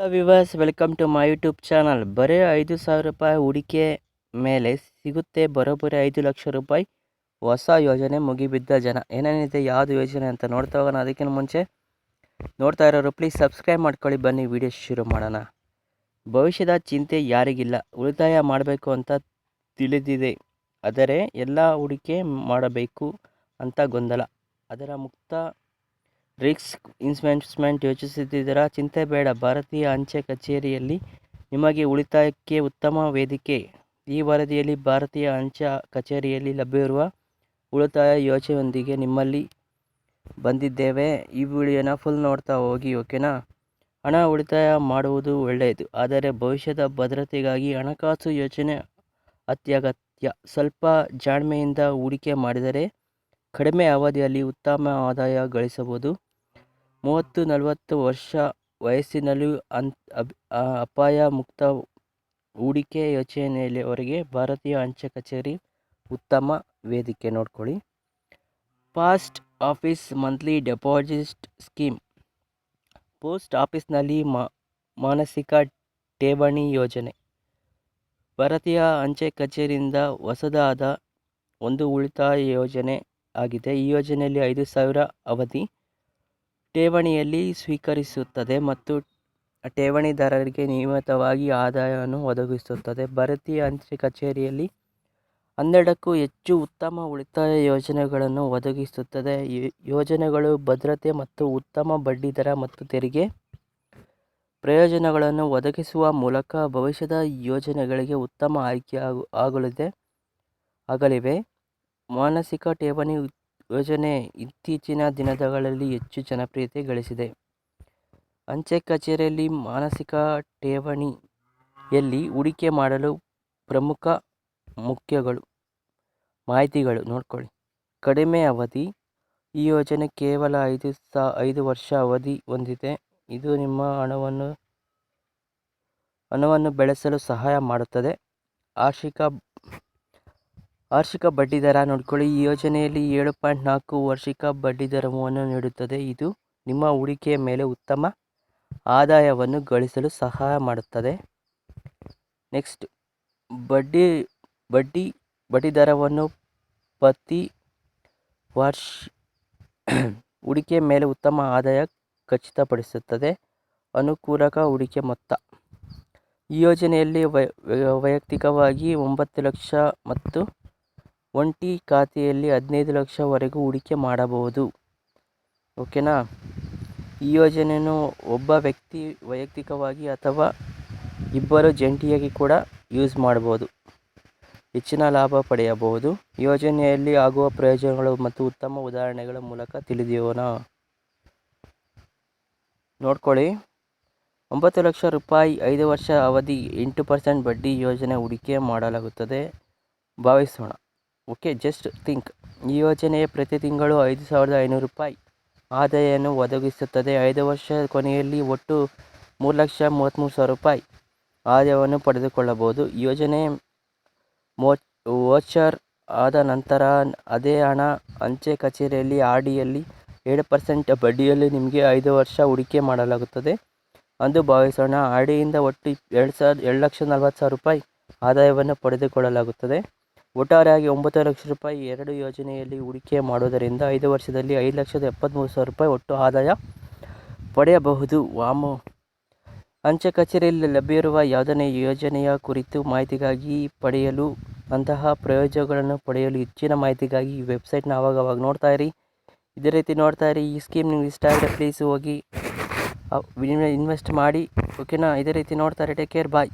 Hello viewers welcome to my YouTube channel ಬರೀ ಐದು ಸಾವಿರ ರೂಪಾಯಿ ಹೂಡಿಕೆ ಮೇಲೆ ಸಿಗುತ್ತೆ, ಬರೋಬ್ಬರಿ ಐದು ಲಕ್ಷ ರೂಪಾಯಿ ಹೊಸ ಯೋಜನೆ ಮುಗಿಬಿದ್ದ ಜನ. ಏನೇನಿದೆ, ಯಾವುದು ಯೋಜನೆ ಅಂತ ನೋಡ್ತಾ ಹೋಗೋಣ. ಅದಕ್ಕಿಂತ ಮುಂಚೆ ನೋಡ್ತಾ ಇರೋರು ಪ್ಲೀಸ್ ಸಬ್ಸ್ಕ್ರೈಬ್ ಮಾಡ್ಕೊಳ್ಳಿ. ಬನ್ನಿ ವಿಡಿಯೋ ಶುರು ಮಾಡೋಣ. ಭವಿಷ್ಯದ ಚಿಂತೆ ಯಾರಿಗಿಲ್ಲ. ಉಳಿತಾಯ ಮಾಡಬೇಕು ಅಂತ ತಿಳಿದಿದೆ. ಆದರೆ ಎಲ್ಲ ಹೂಡಿಕೆ ಮಾಡಬೇಕು ಅಂತ ಗೊಂದಲ. ಅದರ ಮುಕ್ತ ರಿಸ್ಕ್ ಇನ್ವೆಸ್ಟ್ಮೆಂಟ್ ಯೋಚಿಸುತ್ತಿದ್ದೀರಾ ಚಿಂತೆ ಬೇಡ. ಭಾರತೀಯ ಅಂಚೆ ಕಚೇರಿಯಲ್ಲಿ ನಿಮಗೆ ಉಳಿತಾಯಕ್ಕೆ ಉತ್ತಮ ವೇದಿಕೆ. ಈ ವರದಿಯಲ್ಲಿ ಭಾರತೀಯ ಅಂಚೆ ಕಚೇರಿಯಲ್ಲಿ ಲಭ್ಯವಿರುವ ಉಳಿತಾಯ ಯೋಜನೆಯೊಂದಿಗೆ ನಿಮ್ಮಲ್ಲಿ ಬಂದಿದ್ದೇವೆ. ಈ ವಿಡಿಯೋನ ಫುಲ್ ನೋಡ್ತಾ ಹೋಗಿ, ಓಕೆನಾ? ಹಣ ಉಳಿತಾಯ ಮಾಡುವುದು ಒಳ್ಳೆಯದು, ಆದರೆ ಭವಿಷ್ಯದ ಭದ್ರತೆಗಾಗಿ ಹಣಕಾಸು ಯೋಜನೆ ಅತ್ಯಗತ್ಯ. ಸ್ವಲ್ಪ ಜಾಣ್ಮೆಯಿಂದ ಹೂಡಿಕೆ ಮಾಡಿದರೆ ಕಡಿಮೆ ಅವಧಿಯಲ್ಲಿ ಉತ್ತಮ ಆದಾಯ ಗಳಿಸಬಹುದು. ಮೂವತ್ತು ನಲವತ್ತು ವರ್ಷ ವಯಸ್ಸಿನಲ್ಲೂ ಅಪಾಯ ಮುಕ್ತ ಹೂಡಿಕೆ ಯೋಜನೆಯವರೆಗೆ ಭಾರತೀಯ ಅಂಚೆ ಕಚೇರಿ ಉತ್ತಮ ವೇದಿಕೆ ನೋಡ್ಕೊಳ್ಳಿ. Post office monthly deposit scheme. Post ಆಫೀಸ್ನಲ್ಲಿ ಮಾನಸಿಕ ಠೇವಣಿ ಯೋಜನೆ. ಭಾರತೀಯ ಅಂಚೆ ಕಚೇರಿಯಿಂದ ಹೊಸದಾದ ಒಂದು ಉಳಿತಾಯ ಯೋಜನೆ ಆಗಿದೆ. ಈ ಯೋಜನೆಯಲ್ಲಿ ಐದು ಸಾವಿರ ಅವಧಿ ಠೇವಣಿಯಲ್ಲಿ ಸ್ವೀಕರಿಸುತ್ತದೆ ಮತ್ತು ಠೇವಣಿದಾರರಿಗೆ ನಿಯಮಿತವಾಗಿ ಆದಾಯವನ್ನು ಒದಗಿಸುತ್ತದೆ. ಭಾರತೀಯ ಅಂಚೆ ಕಚೇರಿಯಲ್ಲಿ ಹನ್ನೆರಡಕ್ಕೂ ಹೆಚ್ಚು ಉತ್ತಮ ಉಳಿತಾಯ ಯೋಜನೆಗಳನ್ನು ಒದಗಿಸುತ್ತದೆ. ಯೋಜನೆಗಳು ಭದ್ರತೆ ಮತ್ತು ಉತ್ತಮ ಬಡ್ಡಿದರ ಮತ್ತು ತೆರಿಗೆ ಪ್ರಯೋಜನಗಳನ್ನು ಒದಗಿಸುವ ಮೂಲಕ ಭವಿಷ್ಯದ ಯೋಜನೆಗಳಿಗೆ ಉತ್ತಮ ಆಯ್ಕೆ ಆಗಲಿದೆ. ಆಗಲಿವೆ. ಮಾನಸಿಕ ಠೇವಣಿ ಯೋಜನೆ ಇತ್ತೀಚಿನ ದಿನಗಳಲ್ಲಿ ಹೆಚ್ಚು ಜನಪ್ರಿಯತೆ ಗಳಿಸಿದೆ. ಅಂಚೆ ಕಚೇರಿಯಲ್ಲಿ ಮಾನಸಿಕ ಠೇವಣಿಯಲ್ಲಿ ಹೂಡಿಕೆ ಮಾಡಲು ಪ್ರಮುಖ ಮುಖ್ಯಗಳು, ಮಾಹಿತಿಗಳು ನೋಡ್ಕೊಳ್ಳಿ. ಕಡಿಮೆ ಅವಧಿ, ಈ ಯೋಜನೆ ಕೇವಲ ಐದು ಸಾ, ಐದು ವರ್ಷ ಅವಧಿ ಹೊಂದಿದೆ. ಇದು ನಿಮ್ಮ ಹಣವನ್ನು ಹಣವನ್ನು ಬೆಳೆಸಲು ಸಹಾಯ ಮಾಡುತ್ತದೆ. ವಾರ್ಷಿಕ ವಾರ್ಷಿಕ ಬಡ್ಡಿದರ ನೋಡ್ಕೊಳ್ಳಿ. ಈ ಯೋಜನೆಯಲ್ಲಿ ಏಳು ಪಾಯಿಂಟ್ ನಾಲ್ಕು ವಾರ್ಷಿಕ ಬಡ್ಡಿದರವನ್ನು ನೀಡುತ್ತದೆ. ಇದು ನಿಮ್ಮ ಹೂಡಿಕೆಯ ಮೇಲೆ ಉತ್ತಮ ಆದಾಯವನ್ನು ಗಳಿಸಲು ಸಹಾಯ ಮಾಡುತ್ತದೆ. ನೆಕ್ಸ್ಟ್, ಬಡ್ಡಿ ಬಡ್ಡಿ ಬಡ್ಡಿದರವನ್ನು ಪ್ರತಿ ವರ್ಷ, ಹೂಡಿಕೆ ಮೇಲೆ ಉತ್ತಮ ಆದಾಯ ಖಚಿತಪಡಿಸುತ್ತದೆ. ಅನುಕೂಲಕ ಹೂಡಿಕೆ ಮೊತ್ತ. ಈ ಯೋಜನೆಯಲ್ಲಿ ವೈಯಕ್ತಿಕವಾಗಿ ಒಂಬತ್ತು ಲಕ್ಷ ಮತ್ತು ಒಂಟಿ ಖಾತೆಯಲ್ಲಿ ಹದಿನೈದು ಲಕ್ಷವರೆಗೂ ಹೂಡಿಕೆ ಮಾಡಬಹುದು. ಓಕೆನಾ? ಈ ಯೋಜನೆಯನ್ನು ಒಬ್ಬ ವ್ಯಕ್ತಿ ವೈಯಕ್ತಿಕವಾಗಿ ಅಥವಾ ಇಬ್ಬರು ಜಂಟಿಯಾಗಿ ಕೂಡ ಯೂಸ್ ಮಾಡ್ಬೋದು ಹೆಚ್ಚಿನ ಲಾಭ ಪಡೆಯಬಹುದು. ಯೋಜನೆಯಲ್ಲಿ ಆಗುವ ಪ್ರಯೋಜನಗಳು ಮತ್ತು ಉತ್ತಮ ಉದಾಹರಣೆಗಳ ಮೂಲಕ ತಿಳಿದಿಯೋಣ. ನೋಡ್ಕೊಳ್ಳಿ. ಒಂಬತ್ತು ಲಕ್ಷ ರೂಪಾಯಿ ಐದು ವರ್ಷ ಅವಧಿ ಎಂಟು ಪರ್ಸೆಂಟ್ ಬಡ್ಡಿ ಯೋಜನೆ ಹೂಡಿಕೆ ಮಾಡಲಾಗುತ್ತದೆ. ಭಾವಿಸೋಣ. Okay, just think. ಈ ಯೋಜನೆಯ ಪ್ರತಿ ತಿಂಗಳು ಐದು ಸಾವಿರದ ಐನೂರು ರೂಪಾಯಿ. ಆದಾಯವನ್ನು ಒದಗಿಸುತ್ತದೆ. ಐದು ವರ್ಷ ಕೊನೆಯಲ್ಲಿ ಒಟ್ಟು ಮೂರು ಲಕ್ಷ ಮೂವತ್ತ್ಮೂರು ಸಾವಿರ ರೂಪಾಯಿ ಆದಾಯವನ್ನು ಪಡೆದುಕೊಳ್ಳಬಹುದು. ಯೋಜನೆ ವೋಚರ್ ಆದ ನಂತರ ಅದೇ ಹಣ ಅಂಚೆ ಕಚೇರಿಯಲ್ಲಿ ಆರ್ ಡಿಯಲ್ಲಿ ಏಳು ಪರ್ಸೆಂಟ್ ಬಡ್ಡಿಯಲ್ಲಿ ನಿಮಗೆ ಐದು ವರ್ಷ ಹೂಡಿಕೆ ಮಾಡಲಾಗುತ್ತದೆ. ಅಂದು ಭಾವಿಸೋಣ. ಆರ್ ಡಿಯಿಂದ ಒಟ್ಟು ಎರಡು ಸಾವಿರದ ಎರಡು ಲಕ್ಷ ನಲ್ವತ್ತು ಸಾವಿರ ರೂಪಾಯಿ ಆದಾಯವನ್ನು ಪಡೆದುಕೊಳ್ಳಲಾಗುತ್ತದೆ. ಒಟ್ಟಾರೆಯಾಗಿ ಒಂಬತ್ತು ಲಕ್ಷ ರೂಪಾಯಿ ಎರಡು ಯೋಜನೆಯಲ್ಲಿ ಹೂಡಿಕೆ ಮಾಡುವುದರಿಂದ ಐದು ವರ್ಷದಲ್ಲಿ ಐದು ಲಕ್ಷದ ಎಪ್ಪತ್ತ್ಮೂರು ಸಾವಿರ ರೂಪಾಯಿ ಒಟ್ಟು ಆದಾಯ ಪಡೆಯಬಹುದು. ವಾಮು. ಅಂಚೆ ಕಚೇರಿಯಲ್ಲಿ ಲಭ್ಯವಿರುವ ಯಾವುದನೇ ಯೋಜನೆಯ ಕುರಿತು ಮಾಹಿತಿಗಾಗಿ ಪಡೆಯಲು, ಅಂತಹ ಪ್ರಯೋಜನಗಳನ್ನು ಪಡೆಯಲು ಹೆಚ್ಚಿನ ಮಾಹಿತಿಗಾಗಿ ಈ ವೆಬ್ಸೈಟ್ನ ಆವಾಗವಾಗ ನೋಡ್ತಾ ಇರಿ. ಇದೇ ರೀತಿ ನೋಡ್ತಾ ಇರಿ. ಈ ಸ್ಕೀಮ್ ನಿಮ್ಗೆ ಇಷ್ಟ ಆದರೆ ಪ್ಲೀಸ್ ಹೋಗಿ ಇನ್ವೆಸ್ಟ್ ಮಾಡಿ. ಓಕೆನಾ? ಇದೇ ರೀತಿ ನೋಡ್ತಾರೆ ಟೇಕ್ ಕೇರ್. ಬಾಯ್.